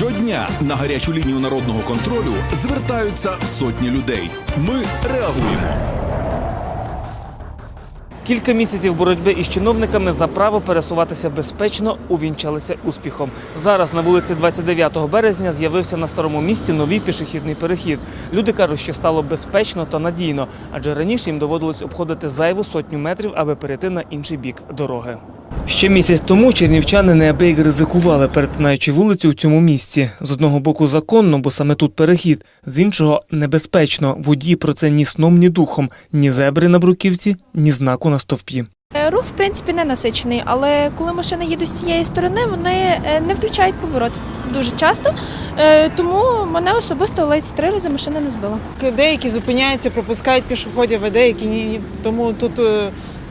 Щодня на гарячу лінію народного контролю звертаються сотні людей. Ми реагуємо. Кілька місяців боротьби із чиновниками за право пересуватися безпечно увінчалися успіхом. Зараз на вулиці 29 березня з'явився на старому місці новий пішохідний перехід. Люди кажуть, що стало безпечно та надійно, адже раніше їм доводилось обходити зайву сотню метрів, аби перейти на інший бік дороги. Ще місяць тому чернівчани неабияк ризикували, перетинаючи вулицю у цьому місці. З одного боку законно, бо саме тут перехід, з іншого небезпечно. Водії про це ні сном, ні духом, ні зебри на бруківці, ні знаку на стовпі. Е, Рух, в принципі, не насичений, але коли машини їдуть з цієї сторони, вони е, не включають поворот дуже часто. Е, Тому мене особисто ледь три рази машина не збила. Деякі зупиняються, пропускають пішоходів, а деякі ні. Тому тут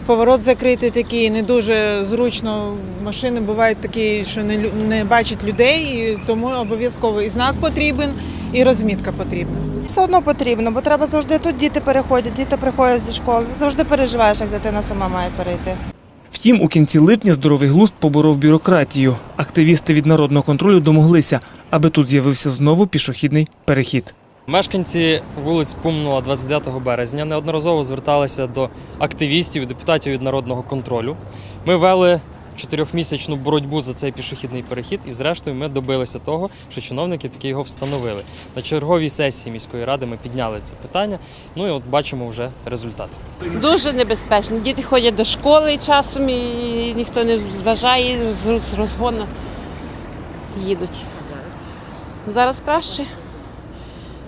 поворот закритий такий, не дуже зручно. Машини бувають такі, що не, лю- не бачать людей, і тому обов'язково і знак потрібен, і розмітка потрібна. Все одно потрібно, бо треба завжди тут діти переходять, діти приходять зі школи. Завжди переживаєш, як дитина сама має перейти. Втім, у кінці липня здоровий глузд поборов бюрократію. Активісти від народного контролю домоглися, аби тут з'явився знову пішохідний перехід. Мешканці вулиць Пумнула 29 березня неодноразово зверталися до активістів і депутатів від народного контролю. Ми вели чотирьохмісячну боротьбу за цей пішохідний перехід, і зрештою ми добилися того, що чиновники таки його встановили. На черговій сесії міської ради ми підняли це питання. Ну і от бачимо вже результат. Дуже небезпечно. Діти ходять до школи часом і ніхто не зважає, з розгону їдуть. Зараз краще,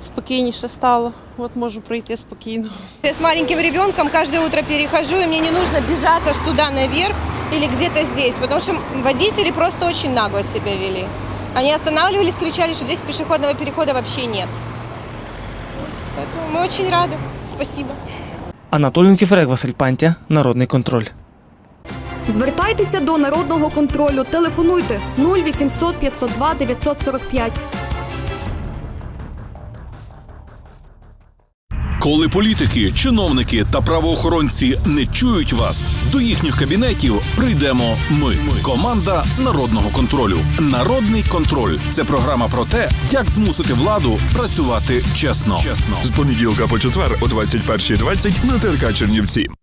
спокійніше стало. От можу пройти спокійно. Я с маленьким ребенком каждое утро перехожу, и мне не нужно бежаться аж туда наверх или где-то здесь, потому что водители просто очень нагло себя вели. Они останавливались, кричали, что здесь пешеходного перехода вообще нет. Поэтому мы очень рады. Спасибо. Анатолій Нікіферек, Василь Пантя, Народний контроль. Звертайтеся до народного контролю. Телефонуйте 0800 502 945. Коли політики, чиновники та правоохоронці не чують вас, до їхніх кабінетів прийдемо ми. Команда народного контролю. Народний контроль це програма про те, як змусити владу працювати чесно. Чесно. З понеділка по четвер о 21.20 на ТРК Чернівці.